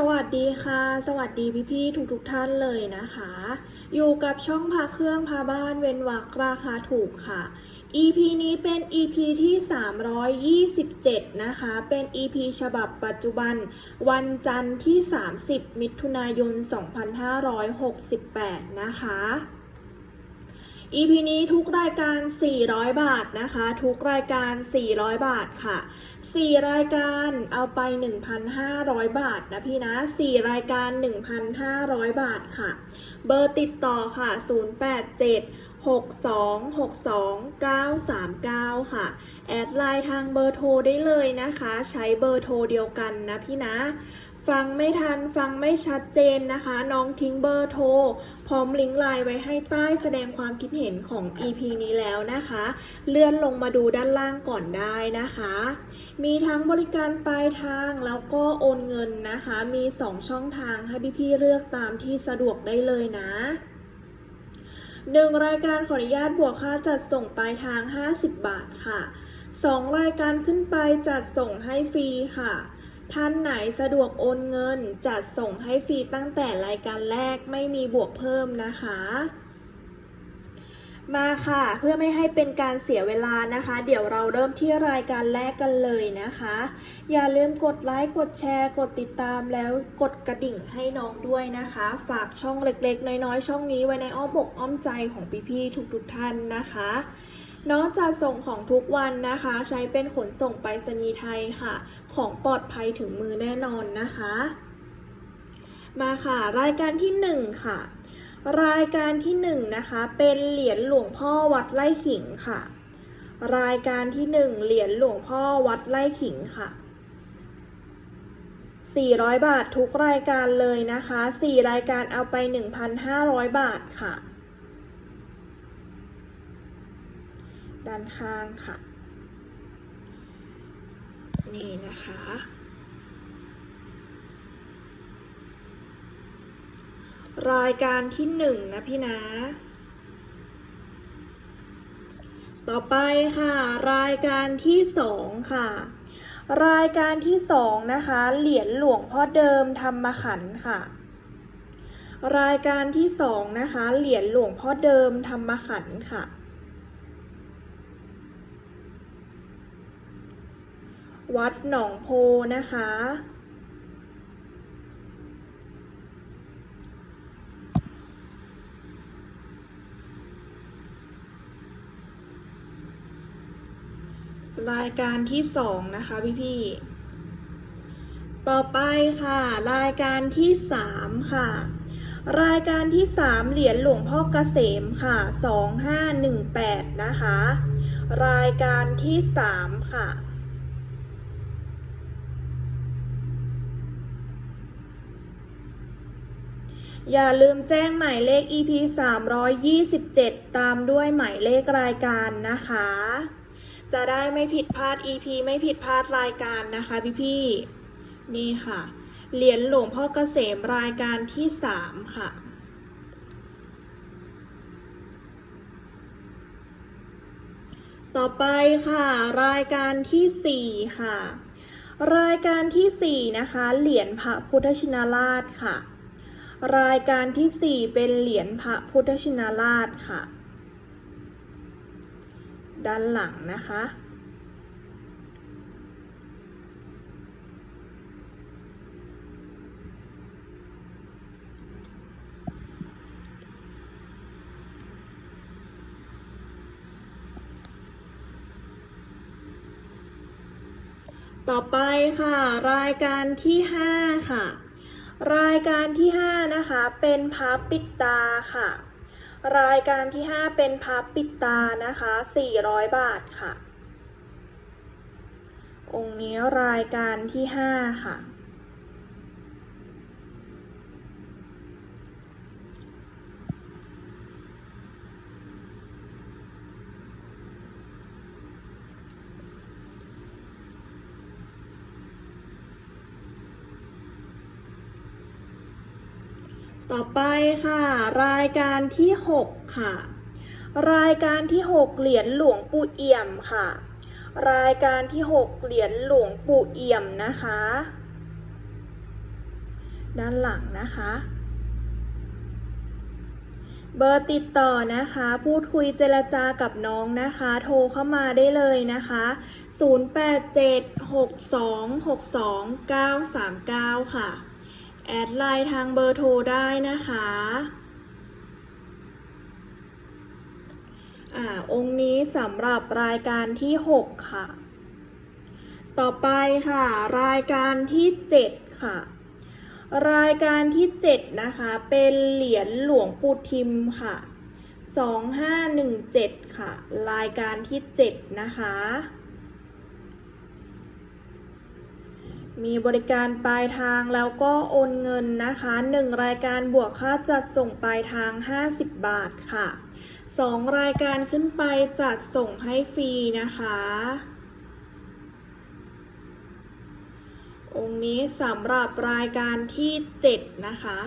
สวัสดีค่ะ สวัสดีพี่ๆทุกๆท่านเลยนะคะ อยู่กับช่องพาเครื่องพาบ้านเว้นวักราคาถูกค่ะ EP นี้เป็น EP ที่ 327 นะคะ เป็น EP ฉบับปัจจุบัน วันจันทร์ที่ 30 มิถุนายน 2568 นะคะ EP นี้ทุกรายการ 400 บาทนะคะ ทุกรายการ 400 บาทค่ะ 4 รายการเอาไป 1,500 บาทนะพี่นะ 4 รายการ 1,500 บาทค่ะ เบอร์ติดต่อค่ะ 087 6262 939 ค่ะ แอดไลน์ทางเบอร์โทรได้เลยนะคะ ใช้เบอร์โทรเดียวกันนะพี่นะ ฟังไม่ทันฟังไม่ชัดเจนนะคะ น้องทิ้งเบอร์โทร พร้อมลิงก์ไลน์ไว้ให้ใต้แสดงความคิดเห็นของ EP นี้แล้วนะคะ เลื่อนลงมาดูด้านล่างก่อนได้นะคะ มีทั้งบริการปลายทางแล้วก็โอนเงินนะคะ มี 2 ช่องทางให้พี่ๆเลือกตามที่สะดวกได้เลยนะหนึ่งรายการขออนุญาตบวกค่าจัดส่งปลายทาง 50 บาทค่ะสองรายการขึ้นไปจัดส่งให้ฟรีค่ะ ท่านไหนสะดวกโอนเงินจัดส่งให้ฟรีตั้งแต่รายการแรกไม่มีบวกเพิ่มนะคะ มาค่ะ เพื่อไม่ให้เป็นการเสียเวลานะคะ เดี๋ยวเราเริ่มที่รายการแรกกันเลยนะคะ อย่าลืมกดไลค์กดแชร์ กดติดตามแล้วกดกระดิ่งให้น้องด้วยนะคะ ฝากช่องเล็กๆ น้อยๆ ช่องนี้ไว้ในอ้อมอกอ้อมใจของพี่ๆทุกๆท่านนะคะ นองจะส่งของทุกวันนะคะ ใช้เป็นขนส่งไปรษณีย์ไทยค่ะ ของปลอดภัยถึงมือแน่นอนนะคะ มาค่ะ รายการที่หนึ่งค่ะ รายการที่หนึ่งนะคะเป็นเหรียญหลวงพ่อวัดไร่ขิงค่ะ รายการที่หนึ่งเหรียญหลวงพ่อวัดไร่ขิงค่ะ400 บาททุกรายการเลยนะคะ 4 รายการเอาไป 1,500 บาทค่ะ ด้านข้างค่ะ นี่นะคะ รายการที่หนึ่งนะพี่นะ ต่อไปค่ะ รายการที่สองค่ะ รายการที่สองนะคะ เหรียญหลวงพ่อเดิมธรรมขันค่ะ รายการที่สองนะคะ เหรียญหลวงพ่อเดิมธรรมขันค่ะ วัดหนองโพนะคะ รายการที่สองนะคะพี่พี่ต่อไปค่ะ รายการที่สามค่ะ รายการที่สามเหรียญหลวงพ่อเกษมค่ะสองห้าหนึ่งแปดนะคะ รายการที่สามค่ะ อย่าลืมแจ้งหมายเลข EP 327 ตามด้วยหมายเลขรายการนะคะ จะได้ไม่ผิดพลาด EP ไม่ผิดพลาดรายการนะคะพี่ๆนี่ค่ะ เหรียญหลวงพ่อเกษมรายการที่ 3 ค่ะต่อไปค่ะ รายการที่ 4 ค่ะ รายการที่ 4 นะคะ เหรียญพระพุทธชินราชค่ะ รายการที่ 4 เป็นเหรียญพระพุทธชินราชค่ะ ด้านหลังนะคะ ต่อไปค่ะ รายการที่ 5 ค่ะ รายการที่5นะคะเป็นพับปิดตาค่ะ รายการที่ 5 เป็นพับปิดตานะคะ 400 บาทค่ะ องค์นี้รายการที่ 5 ค่ะ ต่อไปค่ะ รายการที่ 6 ค่ะ รายการที่ 6 เหรียญหลวงปู่เอี่ยมค่ะ รายการที่ 6 เหรียญหลวงปู่เอี่ยมนะคะ ด้านหลังนะคะ เบอร์ติดต่อนะคะ พูดคุยเจรจากับน้องนะคะ โทรเข้ามาได้เลยนะคะ 0876262939 ค่ะ แอดไลน์ทางเบอร์โทรได้นะคะอ่าองค์นี้สำหรับรายการที่ 6 ค่ะ ต่อไปค่ะ รายการที่ 7 ค่ะ รายการที่ 7 นะคะ เป็นเหรียญหลวงปู่ทิมค่ะ 2517 ค่ะ รายการที่ 7 นะคะ มีบริการปลายทางแล้วก็โอนเงินนะคะ 1 รายการบวกค่าจัดส่งปลายทาง 50 บาทค่ะ 2 รายการขึ้นไปจัดส่งให้ฟรีนะคะ องค์นี้สำหรับรายการที่ 7 นะคะ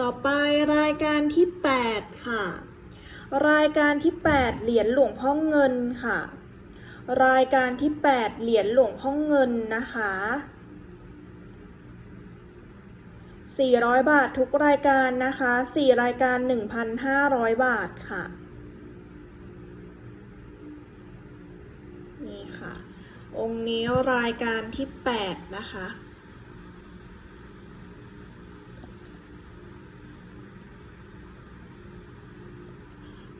ต่อไปรายการที่ 8 ค่ะ รายการที่ 8 เหรียญหลวงพ่อเงินค่ะ รายการที่ 8 เหรียญหลวงพ่อเงินนะคะ 400 บาททุกรายการนะคะ 4 รายการ 1,500 บาทค่ะ นี่ค่ะ องค์นี้รายการที่ 8 นะคะ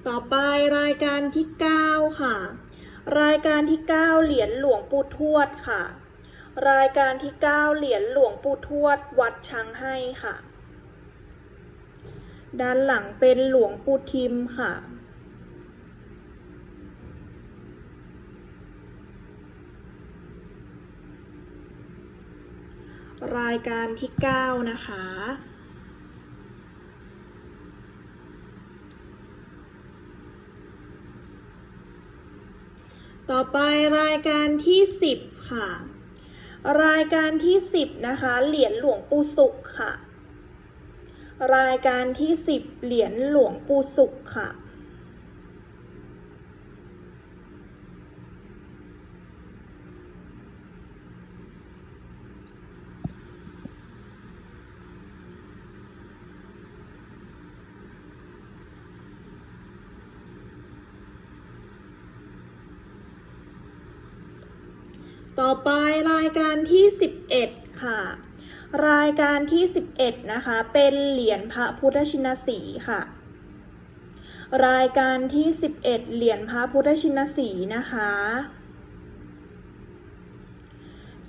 ต่อไปรายการที่ 9 ค่ะ รายการที่ 9 เหรียญหลวงปู่ทวดค่ะ รายการที่ 9 เหรียญหลวงปู่ทวด วัดช้างให้ค่ะ ด้านหลังเป็นหลวงปู่ทิมค่ะ รายการที่ 9 นะคะ ต่อไปรายการที่ 10 ค่ะ รายการที่ 10 นะคะ เหรียญหลวงปู่สุขค่ะ รายการที่ 10 เหรียญหลวงปู่สุขค่ะ ต่อไปรายการที่ 11 ค่ะ รายการที่ 11 นะคะ เป็นเหรียญพระพุทธชินสีค่ะ รายการที่ 11 เหรียญพระพุทธชินสีนะคะ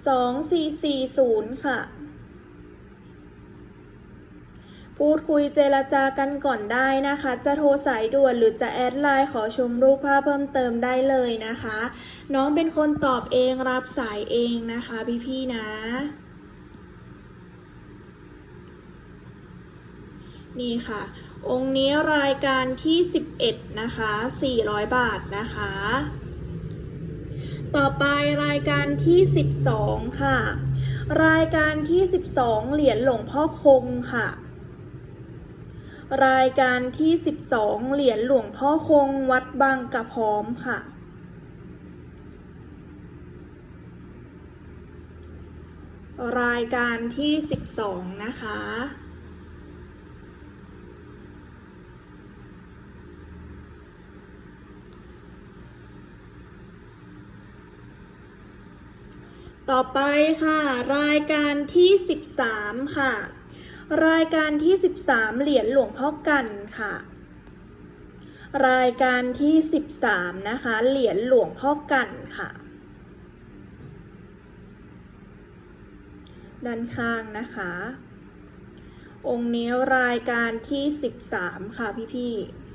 2440 ค่ะ พูดคุยเจรจากันก่อนได้นะคะ จะโทรสายด่วนหรือจะแอดไลน์ขอชมรูปภาพเพิ่มเติมได้เลยนะคะ น้องเป็นคนตอบเองรับสายเองนะคะพี่ๆนะ นี่ค่ะ องค์นี้รายการที่ 11 นะคะ 400 บาทนะคะ ต่อไปรายการที่ 12 ค่ะ รายการที่ 12 เหรียญหลวงพ่อคงค่ะ รายการที่ 12 เหรียญหลวงพ่อคงวัดบางกระพร้อมค่ะ รายการที่ 12 นะคะ ต่อไปค่ะ รายการที่ 13 ค่ะ รายการที่ 13 เหรียญหลวงพ่อกันค่ะ รายการที่ 13 นะคะ เหรียญหลวงพ่อกันค่ะ ด้านข้างนะคะ องค์นี้รายการที่ 13 ค่ะพี่ๆ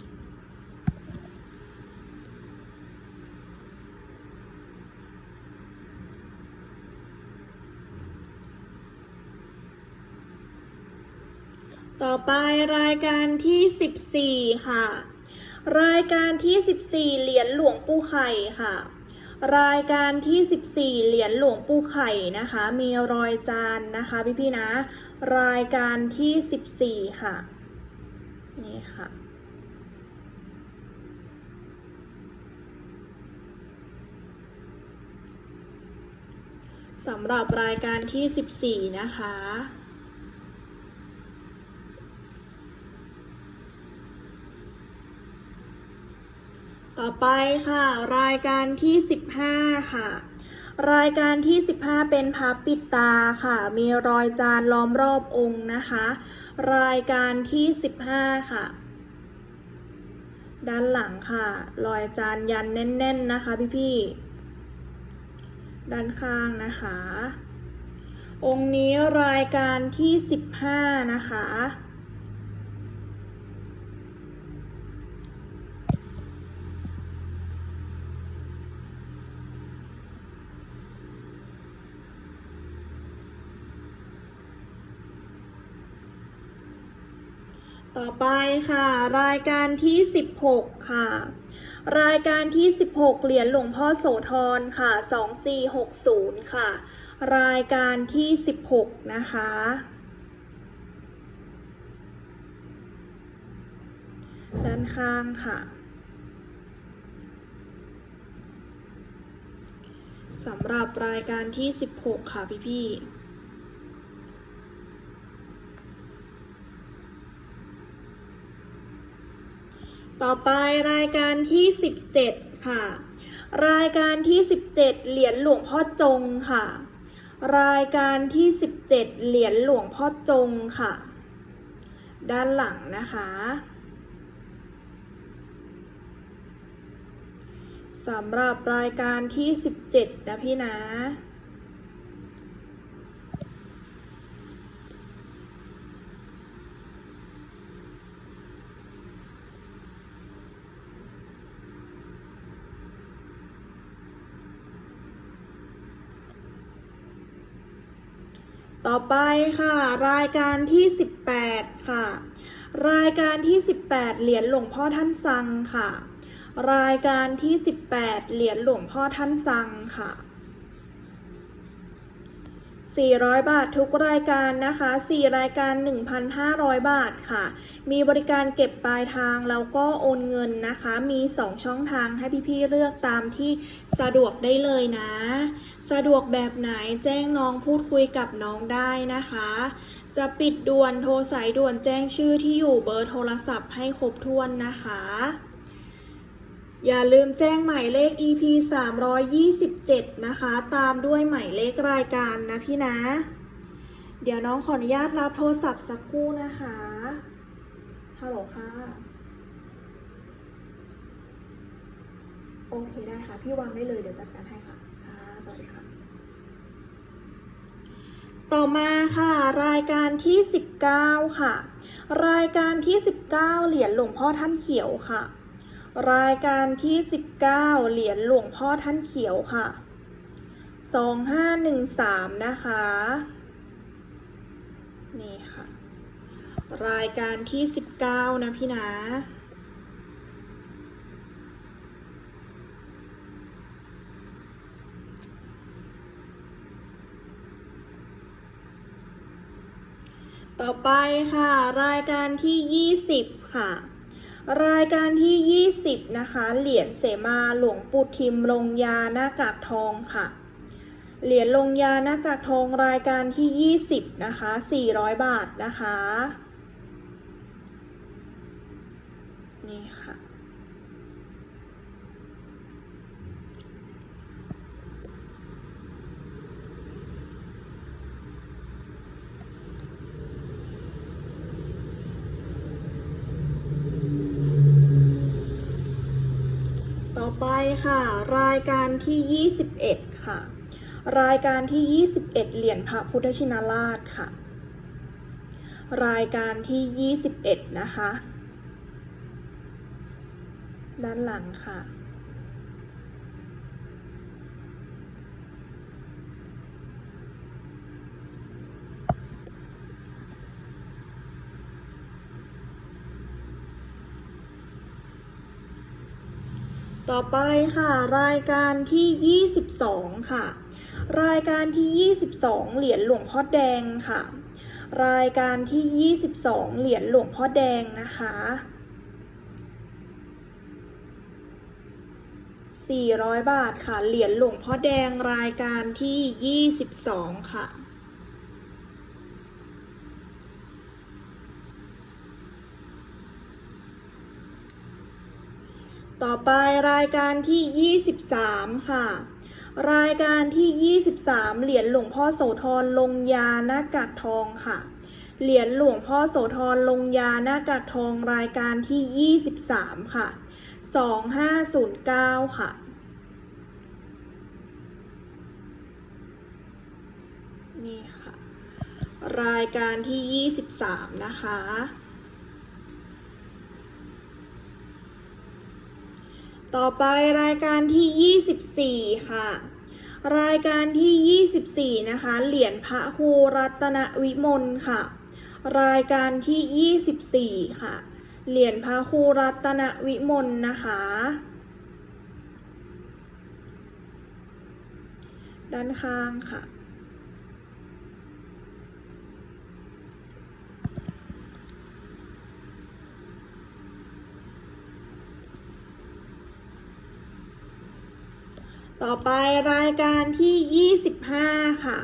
ต่อไปรายการที่ 14 ค่ะ รายการที่ 14 เหรียญหลวงปู่ไข่ค่ะ รายการที่ 14 เหรียญหลวงปู่ไข่นะคะ มีรอยจานนะคะพี่ๆนะ รายการที่ 14 ค่ะ นี่ค่ะสสำหรับรายการที่ 14 นะคะ ต่อไปค่ะ รายการที่ 15 ค่ะ รายการที่ 15 เป็นพับปิดตาค่ะ มีรอยจานล้อมรอบองค์นะคะ รายการที่ 15 ค่ะ ด้านหลังค่ะ รอยจานยันแน่น ๆ นะคะพี่ๆ ด้านข้างนะคะ องค์นี้รายการที่ 15 นะคะ ไปค่ะ รายการที่ 16 ค่ะ รายการที่ 16 เหรียญหลวงพ่อโสธรค่ะ 2460 ค่ะ รายการที่ 16 นะคะด้านข้างค่ะสำหรับรายการที่ 16 ค่ะพี่ๆ ต่อไปรายการที่ 17 ค่ะ รายการที่ 17 เหรียญหลวงพ่อจงค่ะ รายการที่ 17 เหรียญหลวงพ่อจงค่ะ ด้านหลังนะคะสำหรับรายการที่ 17 นะพี่นะ ต่อไปค่ะ รายการที่ 18 ค่ะ รายการที่ 18 เหรียญหลวงพ่อท่านซังค่ะ รายการที่ 18 เหรียญหลวงพ่อท่านซังค่ะ 400 บาททุกรายการนะคะ 4 รายการ 1,500 บาทค่ะ มีบริการเก็บปลายทางแล้วก็โอนเงินนะคะ มี 2 ช่องทางให้พี่ๆเลือกตามที่สะดวกได้เลยนะ สะดวกแบบไหนแจ้งน้องพูดคุยกับน้องได้นะคะ จะปิดด่วนโทรสายด่วนแจ้งชื่อที่อยู่เบอร์โทรศัพท์ให้ครบถ้วนนะคะ อย่าลืมแจ้งหมายเลข EP 327 นะคะ ตามด้วยหมายเลขรายการนะพี่นะ เดี๋ยวน้องขออนุญาตรับโทรศัพท์สักครู่นะคะ ฮัลโหลค่ะ โอเคได้ค่ะ พี่วางได้เลยเดี๋ยวจัดการให้ค่ะ ค่ะ สวัสดีค่ะ ต่อมาค่ะ รายการที่ 19 ค่ะ รายการที่ 19 เหรียญหลวงพ่อท่านเขียวค่ะ รายการที่ 19 เหรียญหลวงพ่อท่านเขียวค่ะ 2513 นะคะ นี่ค่ะ รายการที่ 19 นะพี่นะ ต่อไปค่ะ รายการที่ 20 ค่ะ รายการที่ 20 นะคะ เหรียญเสมาหลวงปู่ทิมลงยาหน้ากากทองค่ะ เหรียญลงยาหน้ากากทองรายการที่ 20 นะคะ 400 บาทนะคะ นี่ค่ะ ไปค่ะ รายการที่ 21 ค่ะ รายการที่ 21 เหรียญพระพุทธชินราชค่ะ รายการที่ 21 นะคะ ด้านหลังค่ะ ต่อไปค่ะ รายการที่ 22 ค่ะ รายการที่ 22 เหรียญหลวงพ่อแดงค่ะ รายการที่ 22 เหรียญหลวงพ่อแดงนะคะ400 บาทค่ะ เหรียญหลวงพ่อแดงรายการที่ 22 ค่ะ ต่อไปรายการที่ 23 ค่ะ รายการที่ 23 เหรียญหลวงพ่อโสธรลงยาหน้ากากทองค่ะ เหรียญหลวงพ่อโสธรลงยาหน้ากากทองรายการที่ 23 ค่ะ 2509 ค่ะนี่ค่ะ รายการที่ 23 นะคะ ต่อไปรายการที่ 24 ค่ะ รายการที่ 24 นะคะ เหรียญพระครูรัตนวิมลค่ะ รายการที่ 24 ค่ะ เหรียญพระครูรัตนวิมลนะคะ ด้านข้างค่ะ ต่อไปรายการที่ 25 ค่ะ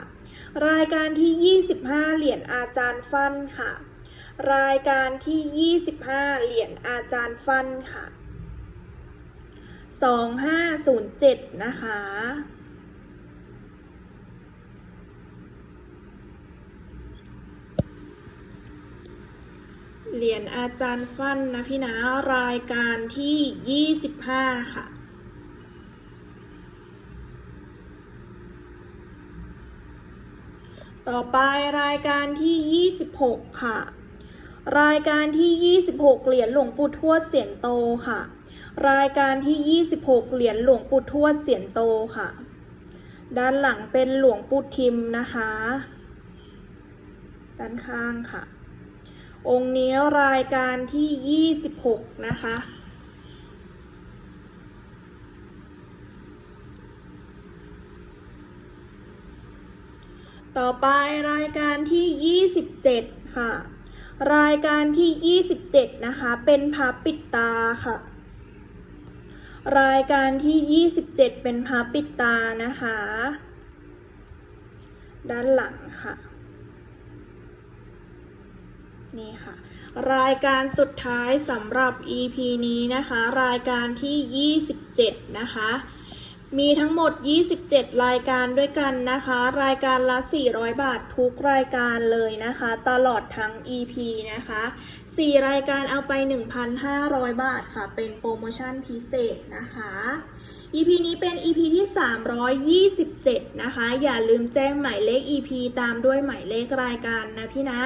รายการที่ 25 เหรียญอาจารย์ฟันค่ะ รายการที่ 25 เหรียญอาจารย์ฟันค่ะ 2507 นะคะเหรียญอาจารย์ฟันนะพี่นะรายการที่ 25 ค่ะ ต่อไปรายการที่ 26 ค่ะ รายการที่ 26 เหรียญหลวงปู่ทวดเสียนโตค่ะ รายการที่ 26 เหรียญหลวงปู่ทวดเสียนโตค่ะ ด้านหลังเป็นหลวงปู่ทิมนะคะ ด้านข้างค่ะ องค์นี้รายการที่ 26 นะคะ ต่อไปรายการที่ 27 ค่ะ รายการที่ 27 นะคะ เป็นพับปิดตาค่ะ รายการที่ 27 เป็นพับปิดตานะคะ ด้านหลังค่ะ นี่ค่ะ รายการสุดท้ายสำหรับ EP นี้นะคะ รายการที่ 27 นะคะ มีทั้งหมด 27 รายการด้วยกันนะคะ รายการละ 400 บาททุกรายการเลยนะคะ ตลอดทั้ง EP นะคะ 4 รายการเอาไป 1,500 บาทค่ะ เป็นโปรโมชั่นพิเศษนะคะ EP นี้เป็น EP ที่ 327 นะคะ อย่าลืมแจ้งหมายเลข EP ตามด้วยหมายเลขรายการนะพี่นะ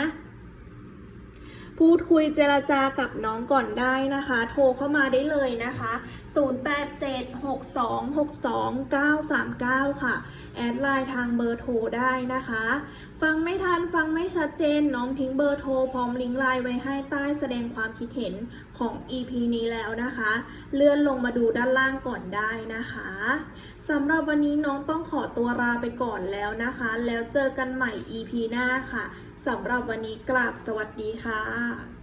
พูดคุยเจรจากับน้องก่อนได้นะคะ โทรเข้ามาได้เลยนะคะ 0876262939 ค่ะ แอดไลน์ทางเบอร์โทรได้นะคะ ฟังไม่ทันฟังไม่ชัดเจนน้องทิ้งเบอร์โทรพร้อมลิงก์ไลน์ไว้ให้ใต้แสดงความคิดเห็นของ EP นี้แล้วนะคะ เลื่อนลงมาดูด้านล่างก่อนได้นะคะสำหรับวันนี้น้องต้องขอตัวลาไปก่อนแล้วนะคะ แล้วเจอกันใหม่ EP หน้าค่ะ สำหรับวันนี้กราบสวัสดีค่ะ